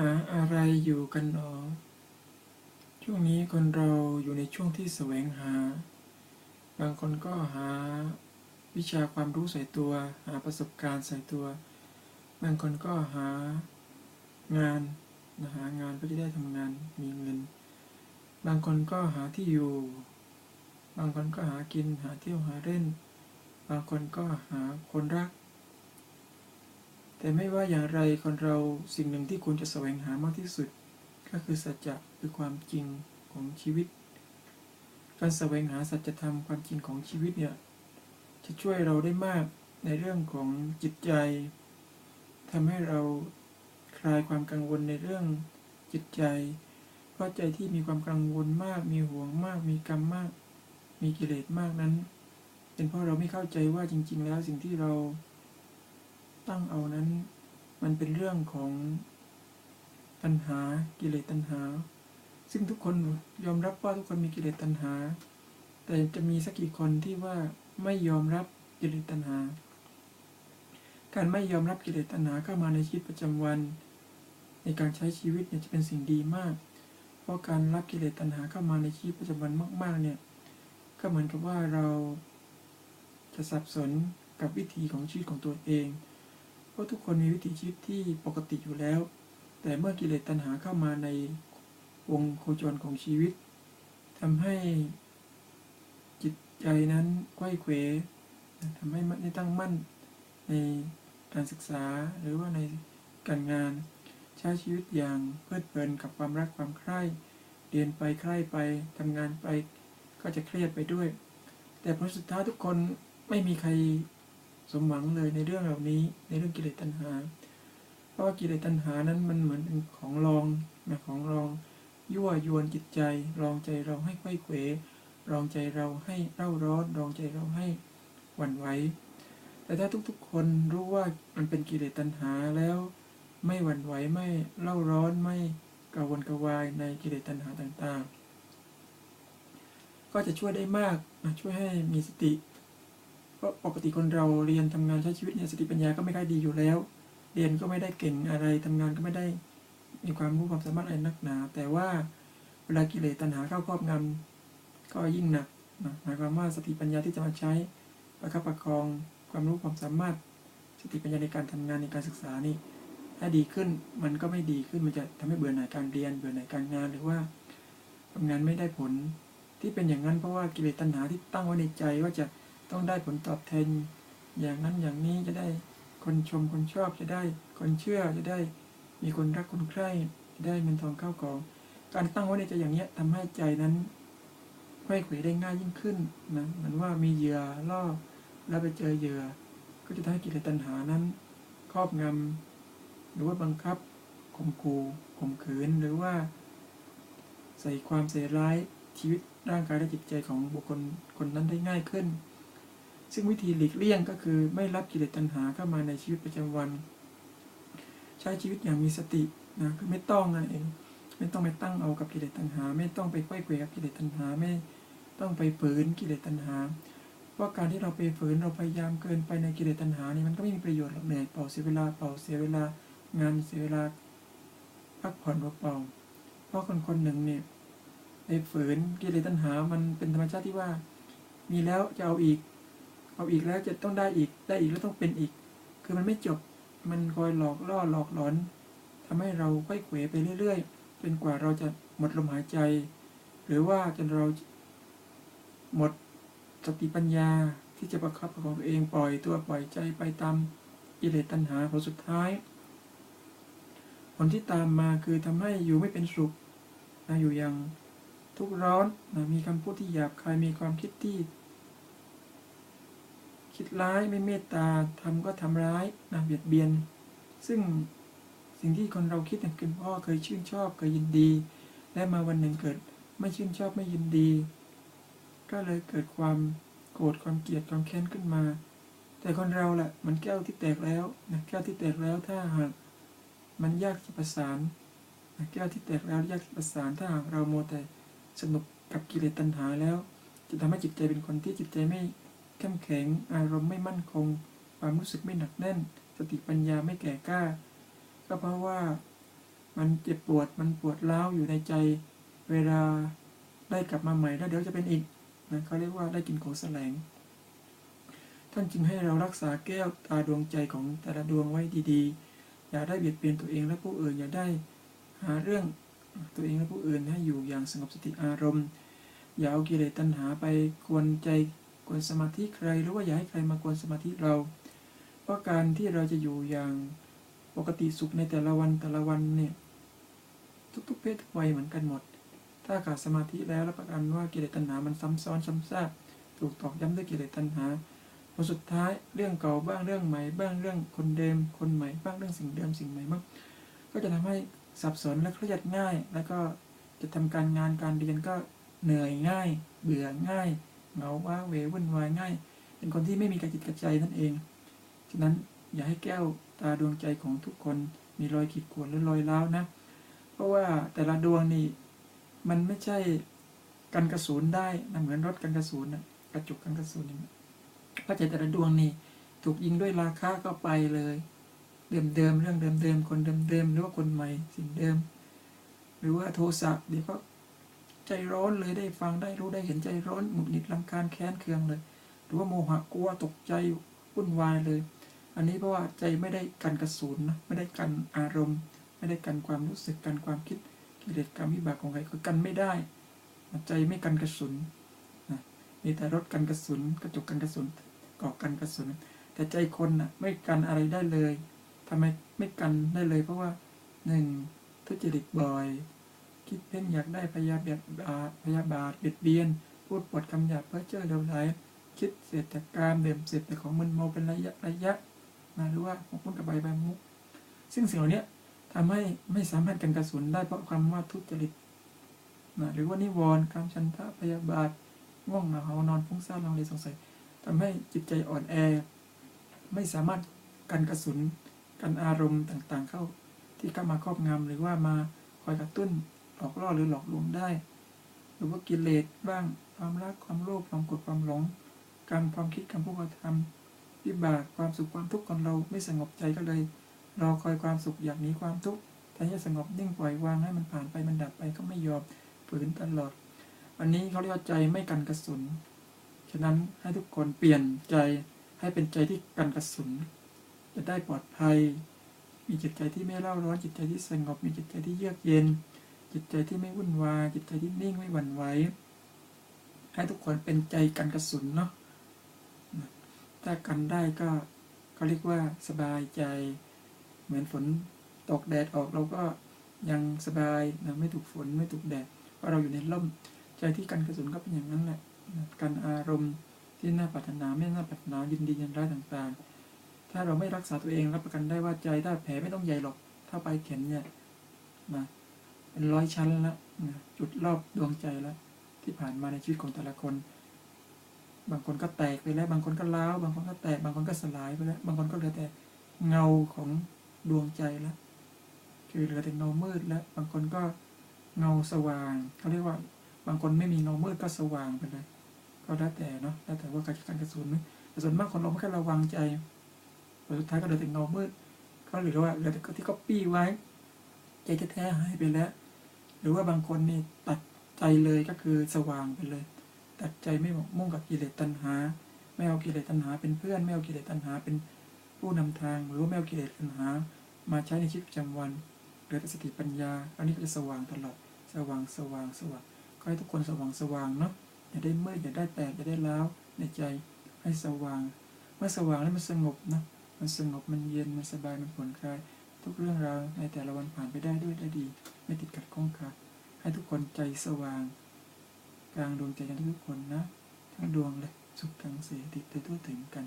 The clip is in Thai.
หาอะไรอยู่กันหนอ ช่วงนี้คนเราอยู่ในช่วงที่แสวงหา บางคนก็หาวิชาความรู้ใส่ตัว หาประสบการณ์ใส่ตัว บางคนก็หางานนะหางานเพื่อจะได้ทำงานมีเงิน บางคนก็หาที่อยู่ บางคนก็หากินหาเที่ยวหาเล่น บางคนก็หาคนรัก แต่ไม่ว่าอย่างไรคนเราสิ่งหนึ่งที่ควรจะแสวงหามากที่สุด ก็คือสัจจะคือความจริงของชีวิต การแสวงหาสัจธรรมความจริงของชีวิตเนี่ยจะช่วยเราได้มากในเรื่องของจิตใจทำให้เราคลายความกังวลในเรื่องจิตใจ เพราะใจที่มีความกังวลมาก มีห่วงมาก มีกรรมมาก มีกิเลสมากนั้น เป็นเพราะเราไม่เข้าใจว่าจริง ๆ แล้วสิ่งที่เรา ตั้งเอานั้น มันเป็นเรื่องของตัณหากิเลสตัณหา ซึ่งทุกคนยอมรับว่าทุกคนมีกิเลสตัณหา แต่จะมีสักกี่คนที่ว่าไม่ยอมรับกิเลสตัณหา การไม่ยอมรับกิเลสตัณหาเข้ามาในชีวิตประจำวัน ในการใช้ชีวิตเนี่ยจะเป็นสิ่งดีมาก เพราะการรับกิเลสตัณหาเข้ามาในชีวิตประจำวันมาก ๆ เนี่ยก็เหมือนกับว่าเราจะสับสนกับวิธีของชีวิตของตัวเอง ราะทุกคนมีวิถีชีวิตที่ปกติอยู่แล้ว แต่เมื่อกิเลสตัณหาเข้ามาในวงโคจรของชีวิตทำให้จิตใจนั้นไขว้เขวทำให้ไม่ตั้งมั่นในการศึกษาหรือว่าในการงาน ใช้ชีวิตอย่างเพลิดเพลินกับความรักความใคร่เรียนไปใคร่ไปทำงานไปก็จะเครียดไปด้วย แต่ผลสุดท้ายทุกคนไม่มีใคร สมหวังเลยในเรื่องเหล่านี้ในเรื่องกิเลสตัณหา เพราะว่ากิเลสตัณหานั้นมันเหมือนเป็นของรองนะของรองยั่วยวนจิตใจรองใจเราให้ไขว้เขวรองใจเราให้เร่าร้อนรองใจเราให้หวั่นไหวแต่ถ้าทุกๆ คนรู้ว่ามันเป็นกิเลสตัณหาแล้วไม่หวั่นไหวไม่เล่าร้อนไม่กระวนกระวายในกิเลสตัณหาต่างๆ ก็จะช่วยได้มากช่วยให้มีสติ เพราะปกติคนเราเรียนทำงานใช้ชีวิตเนี่ยสติปัญญาก็ไม่ค่อยดีอยู่แล้ว เรียนก็ไม่ได้เก่งอะไรทำงานก็ไม่ได้มีความรู้ความสามารถอะไรนักหนา แต่ว่าเวลากิเลสตัณหาเข้าครอบงำก็ยิ่งหนักนะหมายความว่าสติปัญญาที่จะมาใช้ประคับประคองความรู้ความสามารถ สติปัญญาในการทำงานในการศึกษานี่ถ้าดีขึ้นมันก็ไม่ดีขึ้นมันจะทำให้เบื่อหน่ายการเรียนเบื่อหน่ายการงานหรือว่าทำงานไม่ได้ผล ที่เป็นอย่างนั้นเพราะว่ากิเลสตัณหาที่ตั้งไว้ในใจว่าจะ ต้องได้ผลตอบแทน อย่างนั้นอย่างนี้จะได้คนชมคนชอบจะได้ คนเชื่อจะได้มีคนรักคนใคร่จะได้เงินทองเข้าของ การตั้งไว้ในใจอย่างเนี้ยทำให้ใจนั้นไขว้เขวได้ง่ายยิ่งขึ้นนะเหมือนว่ามีเหยื่อล่อแล้วไปเจอเหยื่อ ก็จะทำให้กิเลสตัณหานั้น ครอบงำหรือว่าบังคับข่มขู่ข่มขืนหรือว่า ใส่ความใส่ร้ายชีวิตร่างกายและจิตใจของบุคคลคนนั้นได้ง่ายขึ้น ซึ่งวิธีหลีกเลี่ยงก็คือไม่รับกิเลสตัณหาเข้ามาในชีวิตประจำวัน ใช้ชีวิตอย่างมีสตินะคือไม่ต้องนั่นเองไม่ต้องไปตั้งเอากับกิเลสตัณหา ไม่ต้องไปไขว้เขวกับกิเลสตัณหาไม่ต้องไปฝืนกิเลสตัณหา เพราะการที่เราไปฝืนเราพยายามเกินไปในกิเลสตัณหานี่มันก็ไม่มีประโยชน์หรอกเหนื่อยเปล่าเสียเวลาเปล่าเสียเวลางานเสียเวลาพักผ่อนเปล่าเพราะคนคนหนึ่งเนี่ยไปฝืนกิเลสตัณหา มันเป็นธรรมชาติที่ว่า มีแล้วจะเอาอีก เอาอีกแล้วจะต้องได้อีกได้อีกแล้วต้องเป็นอีก คือมันไม่จบมันคอยหลอกล่อหลอกหลอนทำให้เราไขว้เขวไปเรื่อยๆจนกว่าเราจะหมดลมหายใจ หรือว่าจนเราหมดสติปัญญาที่จะประคับประคองตัวเองปล่อยตัวปล่อยใจไปตามกิเลสตัณหาผลสุดท้าย ผลที่ตามมาคือทำให้อยู่ไม่เป็นสุขนะอยู่อย่างทุกข์ร้อนนะมีคำพูดที่หยาบคายมีความคิดที่ คิดร้ายไม่เมตตาทำก็ทำร้ายนะเบียดเบียน ซึ่งสิ่งที่คนเราคิดเนี่ยคือพ่อเคยชื่นชอบเคยยินดี และมาวันหนึ่งเกิดไม่ชื่นชอบไม่ยินดี ก็เลยเกิดความโกรธความเกลียดความแค้นขึ้นมา แต่คนเราแหละมันแก้วที่แตกแล้วนะแก้วที่แตกแล้วถ้าหากมันยากที่ประสานนะแก้วที่แตกแล้วยากที่ประสานถ้าหากเราโมแต่สนุกกับกิเลสตัณหาแล้ว จะทำให้จิตใจเป็นคนที่จิตใจไม่ เข้มแข็ง อารมณ์ไม่มั่นคง ความรู้สึกไม่หนักแน่น สติปัญญาไม่แก่กล้า ก็เพราะว่ามันเจ็บปวดมันปวดร้าวอยู่ในใจ เวลาได้กลับมาใหม่แล้วเดี๋ยวจะเป็นอีกนะเขาเรียกว่าได้กินโขแสลง ท่านจึงให้เรารักษาแก้วตาดวงใจของแต่ละดวงไว้ดีๆ อย่าได้เบียดเบียนตัวเองและผู้อื่นอย่าได้หาเรื่องตัวเองและผู้อื่นให้อยู่อย่างสงบสติอารมณ์ อย่าเอากิเลสตัณหาไปกวนใจ กวนสมาธิใครหรือว่าอย่าให้ใครมากวนสมาธิเรา เพราะการที่เราจะอยู่อย่างปกติสุขในแต่ละวันแต่ละวันเนี่ยทุกๆเพศทุกวัยเหมือนกันหมด ถ้าขาดสมาธิแล้วรับประกันว่ากิเลสตัณหามันซ้ำซ้อนซ้ำซากถูกตอกย้ำด้วยกิเลสตัณหาผลสุดท้ายเรื่องเก่าบ้างเรื่องใหม่บ้างเรื่องคนเดิมคนใหม่บ้างเรื่องสิ่งเดิมสิ่งใหม่บ้างก็จะทำให้สับสนและเครียดง่าย แล้วก็จะทำการงานการเรียนก็เหนื่อยง่าย เบื่อง่าย เหงาว้าเววุ่นวายง่าย เป็นคนที่ไม่มีกระจิตกระใจนั่นเอง ฉะนั้นอย่าให้แก้วตาดวงใจของทุกคนมีรอยขีดข่วนหรือรอยร้าวนะ เพราะว่าแต่ละดวงนี่ มันไม่ใช่กันกระสุนได้นะเหมือนรถกันกระสุนนะกระจุกกันกระสุนนี่พระใจแต่ละดวงนี่ถูกยิงด้วยราคาก็ไปเลย เดิมเดิมๆเรื่องเดิมเดิมๆคนเดิมเดิมๆหรือว่าคนใหม่สิ่งเดิม หรือว่าโทสะเดี๋ยวก็ ใจร้อนเลยได้ฟังได้รู้ได้เห็นใจร้อนหงุดหงิดลำคาญแค้นเคืองเลย หรือว่าโมหะกลัวตกใจวุ่นวายเลย อันนี้เพราะว่าใจไม่ได้กันกระสุนนะไม่ได้กันอารมณ์ ไม่ได้กันความรู้สึกกันความคิดกิเลสกรรมวิบากของใครคือกันไม่ได้ ใจไม่กันกระสุนนะมีแต่รถกันกระสุนกระจกกันกระสุนกอกกันกระสุนแต่ใจคนนะไม่กันอะไรได้เลยทำไมไม่กันได้เลย เพราะว่าหนึ่งทุจริตบ่อย คิดเพ่งอยากได้พยาบาทพยาบาทเบียดเบียน พูดปดคำหยาบเพ้อเจ้อเดาไหลคิดเศรษฐกรรมเดิมเสพแต่ของมึนเมาเป็นระยะระยะนะหรือว่าหมกมุ่นกับใบใบมุก ซึ่งสิ่งเหล่านี้ทำให้ไม่สามารถกันกระสุนได้เพราะความว่าทุจริตนะหรือว่านิวรณ์การชันทะพยาบาทง่วงเหงาหานอนฟุ้งซ่านลังเลสงสัยทำให้จิตใจอ่อนแอ ไม่สามารถกันกระสุนกันอารมณ์ต่างๆ เข้าที่เข้ามาครอบงำหรือว่ามาคอยกระตุ้น หลอกล่อหรือหลอกลวงได้ หรือว่ากิเลสบ้างความรักความโลภความโกรธความหลงการความคิดคำพูดการทำวิบากความสุขความทุกข์ของเราไม่สงบใจก็เลยรอคอยความสุขอยากหนีความทุกข์แทนที่จะสงบนิ่งปล่อยวางให้มันผ่านไปมันดับไปก็ไม่ยอมฝืนตลอด อันนี้เขาเรียกว่าใจไม่กันกระสุน ฉะนั้นให้ทุกคนเปลี่ยนใจให้เป็นใจที่กันกระสุน จะได้ปลอดภัย มีจิตใจที่ไม่เล่าร้อนจิตใจที่สงบ มีจิตใจที่เยือกเย็น จิตใจที่ไม่วุ่นวาย จิตใจที่นิ่งไม่หวั่นไหว ให้ทุกคนเป็นใจกันกระสุนเนาะ ถ้ากันได้ก็เขาเรียกว่าสบายใจ เหมือนฝนตกแดดออกเราก็ยังสบายนะไม่ถูกฝนไม่ถูกแดดเพราะเราอยู่ในร่ม ใจที่กันกระสุนก็เป็นอย่างนั้นแหละนะกันอารมณ์ที่น่าปรารถนาไม่น่าปรารถนายินดียินร้ายต่างๆ ถ้าเราไม่รักษาตัวเองรับประกันได้ว่าใจถ้าแผลไม่ต้องใหญ่หรอก ถ้าไปเข็นเนี่ยนะ เป็นร้อยชั้นแล้วนะจุดรอบดวงใจแล้ว ที่ผ่านมาในชีวิตของแต่ละคน บางคนก็แตกไปแล้ว บางคนก็ล้าวบางคนก็แตก บางคนก็สลายไปแล้ว บางคนก็เหลือแต่เงาของดวงใจแล้ว คือเหลือแต่เงามืดแล้ว บางคนก็เงาสว่างเขาเรียกว่า บางคนไม่มีเงามืดก็สว่างไปเลย ก็แล้วแต่เนาะ แล้วแต่ว่าการการกระสุนแต่ส่วนมากคนเราไม่ค่อยระวังใจสุดท้ายก็เหลือแต่เงามืด ก็หลือว่าเหลือแต่ที่ก็ปี้ไว้ ใจแท้ๆหายไปแล้ว รือว่าบางคนนี่ตัดใจเลยก็คือสว่างไปเลย ตัดใจไม่หมกมุ่งกับกิเลสตัณหา ไม่เอากิเลสตัณหาเป็นเพื่อน ไม่เอากิเลสตัณหาเป็นผู้นำทาง หรือว่าไม่เอากิเลสตัณหา มาใช้ในชีวิตประจำวันเหลือแต่สติปัญญา อันนี้ก็จะสว่างตลอด สว่างสว่างสว่าง ก็ให้ทุกคนสว่างสว่างเนาะ อย่าได้มืดอย่าได้แตกอย่าได้ล้าวในใจ ให้สว่าง เมื่อสว่างแล้วมันสงบนะ มันสงบมันเย็นมันสบายมันผ่อนคลาย ทุกเรื่องราวในแต่ละวันผ่านไปได้ด้วยดี ไม่ติดขัดข้องคับ ให้ทุกคนใจสว่าง กลางดวงใจกันทุกคนนะ ทั้งดวงเลยสุขกังเสติดไปทั่วถึงกัน